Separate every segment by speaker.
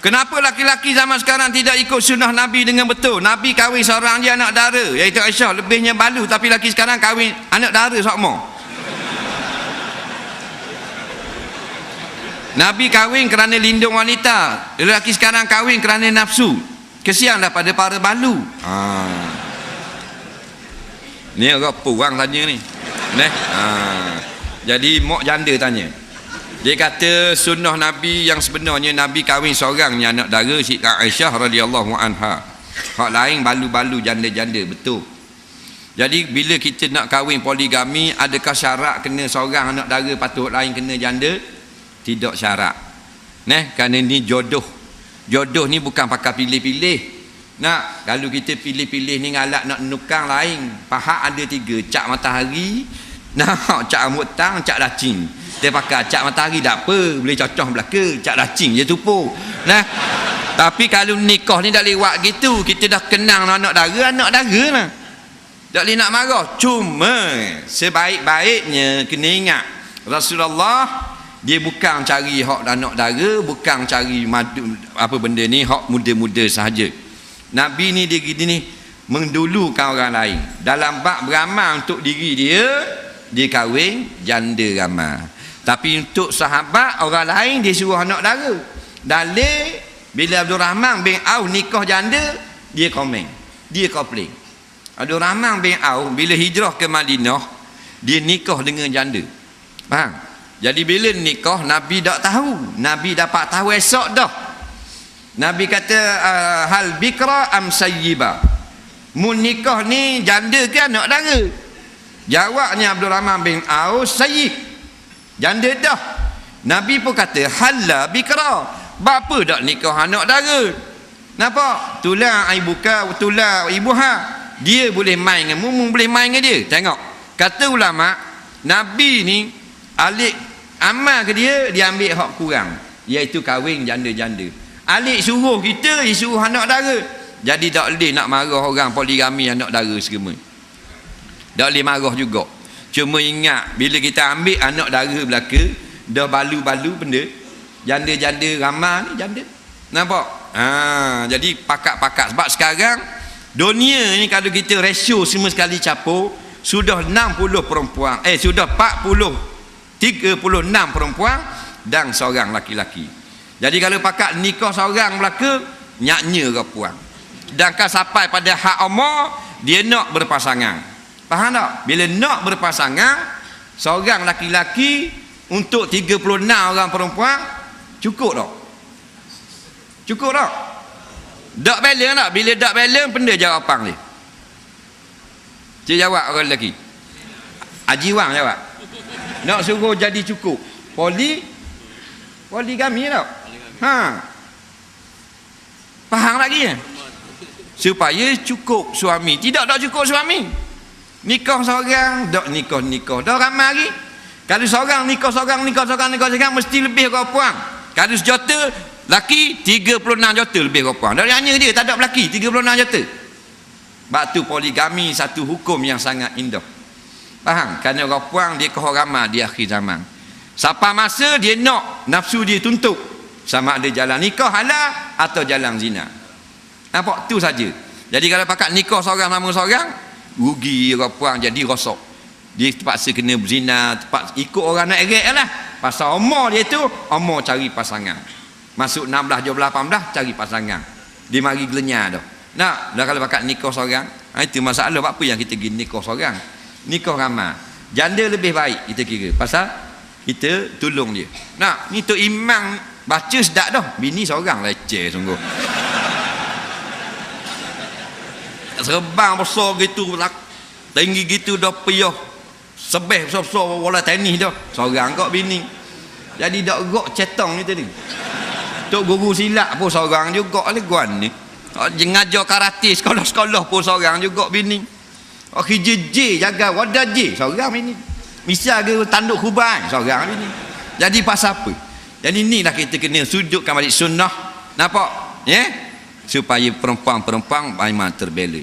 Speaker 1: Kenapa laki-laki zaman sekarang tidak ikut sunnah Nabi dengan betul? Nabi kahwin seorang dia anak dara, iaitu Aisyah, lebihnya balu tapi laki sekarang kahwin anak dara sokmo. Nabi kahwin kerana lindung wanita, lelaki sekarang kahwin kerana nafsu. Kesian pada para balu. Ha. Ni orang purang tanya ni. Ha. Jadi mok janda tanya. Dia kata sunnah Nabi yang sebenarnya Nabi kahwin seorang ni anak dara Siti Aisyah radhiyallahu anha. Hak lain balu-balu janda-janda betul. Jadi bila kita nak kahwin poligami adakah syarat kena seorang anak dara patut lain kena janda? Tidak syarat. Neh kerana ni jodoh. Jodoh ni bukan pakai pilih-pilih. Nak kalau kita pilih-pilih ni ngalat nak nukang lain. Pahak ada tiga, cak matahari, nak cak rambut tang, cak lacing dia pakai cak matahari tak apa. Boleh cocok belaka cak lacing je tupu. Nah. Tapi kalau nikah ni dah lewat gitu kita dah kenang anak dara anak dara lah. Tak boleh nak marah. Cuma sebaik-baiknya kena ingat Rasulullah dia bukan cari hak anak dara bukan cari madu, apa benda ni hak muda-muda sahaja. Nabi ni dia gini ni mendulukan orang lain. Dalam bab beramal untuk diri dia dia kahwin janda ramah tapi untuk sahabat orang lain dia suruh anak dara. Dalil bila Abdul Rahman bin Auf nikah janda dia komen. Dia komplain. Abdul Rahman bin Auf bila hijrah ke Madinah dia nikah dengan janda. Faham? Jadi bila nikah Nabi tak tahu. Nabi dapat tahu esok dah. Nabi kata uh, hal bikra am sayyiba. Mun nikah ni janda ke anak dara? Jawabnya Abdul Rahman bin Auf sayyib janda dah. Nabi pun kata halal bikra. Bapa dak nikah anak dara? Nampak? Tulang ibu ka tulang ibu ha. Dia boleh main dengan mumu boleh main dengan dia. Tengok. Kata ulama Nabi ni alik amal ke dia dia ambil hak kurang. Iaitu kahwin janda-janda. Alik suruh kita dia suruh anak dara. Jadi tak boleh nak marah orang poligami anak dara semua tak boleh marah juga Cuma ingat bila kita ambil anak dara belaka dah balu-balu benda janda-janda ramah ni janda. Nampak? Ha, jadi pakak-pakak sebab sekarang dunia ni kalau kita ratio semua sekali capur sudah 60 perempuan eh sudah 40 36 perempuan dan seorang laki-laki. Jadi kalau pakak nikah seorang belaka nyaknya ke puan. Sedangkan sampai pada hak umur dia nak berpasangan. Faham tak? Bila nak berpasangan seorang laki-laki untuk 36 orang perempuan cukup tak? Cukup tak? Tak balance tak? Bila tak balance benda jawapan dia. Cik jawab orang lelaki. Haji Wang jawab. Nak suruh jadi cukup. Poli poligami tak? Ha. Faham lagi ya? Supaya cukup suami. Tidak tak cukup suami nikah seorang dok nikah nikah. Dah ramai lagi. Kalau seorang nikah seorang nikah seorang nikah seorang mesti lebih kau puang kalau sejuta laki 36 juta lebih kau puang dari hanya dia tak ada lelaki 36 juta. Sebab tu poligami satu hukum yang sangat indah. Faham? Kerana orang puang dia kehormatan di akhir zaman. Siapa masa dia nak nafsu dia tuntut. Sama ada jalan nikah halal atau jalan zina. Nampak tu saja. Jadi kalau pakat nikah seorang sama seorang rugi orang puang jadi rosak. Dia terpaksa kena berzina terpaksa ikut orang nak erat lah. Pasal umur dia tu umur cari pasangan. Masuk 16, 17, 18 cari pasangan. Dia mari gelenyar dah. Nak dah kalau bakat nikah seorang ha, itu masalah. Apa yang kita pergi nikah seorang? Nikah ramah janda lebih baik kita kira. Pasal kita tolong dia. Nak ni tu imam baca sedap dah. Bini seorang leceh sungguh serbang besar gitu tinggi gitu dah piyah sebeh besar-besar bola tenis dah. Seorang kok bini. Jadi dak gok cetong ni tadi. Tok guru silat pun seorang juga le guan ni. Ngajar karate sekolah-sekolah pun seorang juga bini. Oh je jaga wadah je seorang bini. Misal ke tanduk kuban seorang bini. Jadi pasal apa? Jadi inilah kita kena sudutkan balik sunnah. Nampak? Ya? yeah? Supaya perempuan-perempuan memang terbela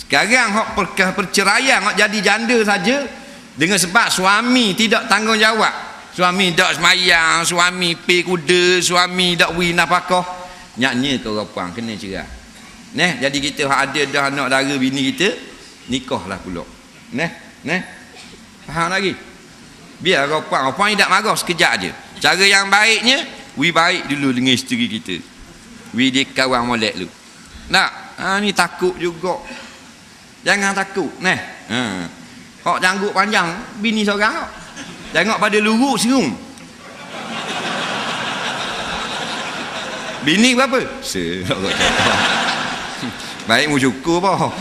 Speaker 1: sekarang hak perkah perceraian hak jadi janda saja dengan sebab suami tidak tanggungjawab suami tak semayang suami pi kuda suami tak wi nafkah Nyaknya ke orang kena cerai. Neh, jadi kita hak ada dah anak dara bini kita nikahlah pula. Neh, neh. Faham lagi? Biar orang puang, orang tidak marah sekejap aje. Cara yang baiknya, we baik dulu dengan isteri kita. We dia kawan molek lu. Nak, ha, ni takut juga. Jangan takut, neh. Ha. Kok janggut panjang, bini seorang kok. Tengok pada luruk serung. Bini berapa? Baik mu syukur apa?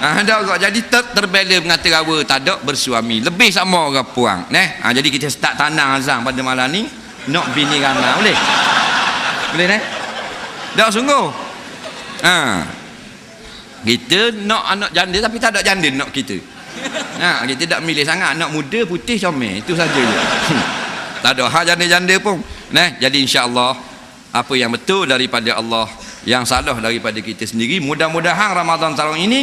Speaker 1: Ha, ada kok jadi ter terbela mengata rawa tak ada bersuami. Lebih sama orang puang. Nah, ha, jadi kita start tanang azam pada malam ni nak bini ramai boleh? Boleh nah? Tak sungguh. Ha. Kita nak anak janda tapi tak ada janda nak kita. Ha, kita tak milih sangat anak muda putih comel itu saja tak ada hak janda-janda pun. Nah, jadi insya-Allah apa yang betul daripada Allah yang salah daripada kita sendiri mudah-mudahan Ramadan tahun ini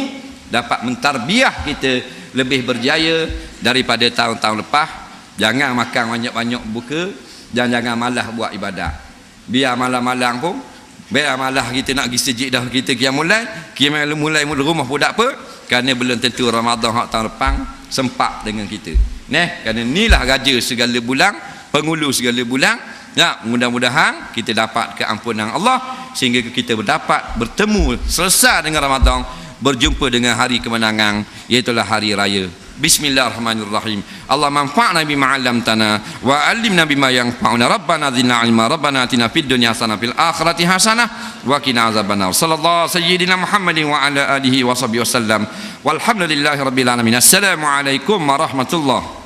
Speaker 1: dapat mentarbiah kita lebih berjaya daripada tahun-tahun lepas jangan makan banyak-banyak buka dan jangan malah buat ibadat biar malam-malam pun biar malah kita nak pergi sejid dah kita kiam mulai kiam mulai rumah pun tak apa kerana belum tentu Ramadan hak tahun depan sempat dengan kita. Neh, kerana inilah raja segala bulan pengulu segala bulan. Ya, mudah-mudahan kita dapat keampunan Allah sehingga kita berdapat bertemu selesai dengan Ramadan berjumpa dengan hari kemenangan iaitu hari raya بسم الله الرحمن الرحيم اللهم انفعنا بما علمتنا وعلمنا بما ينفعنا ربنا زدنا علما ربنا اتنا في الدنيا حسنه في الاخره حسنه وقنا عذاب النار صلى الله سيدنا محمد وعلى اله وصحبه وسلم والحمد لله رب العالمين السلام عليكم ورحمه الله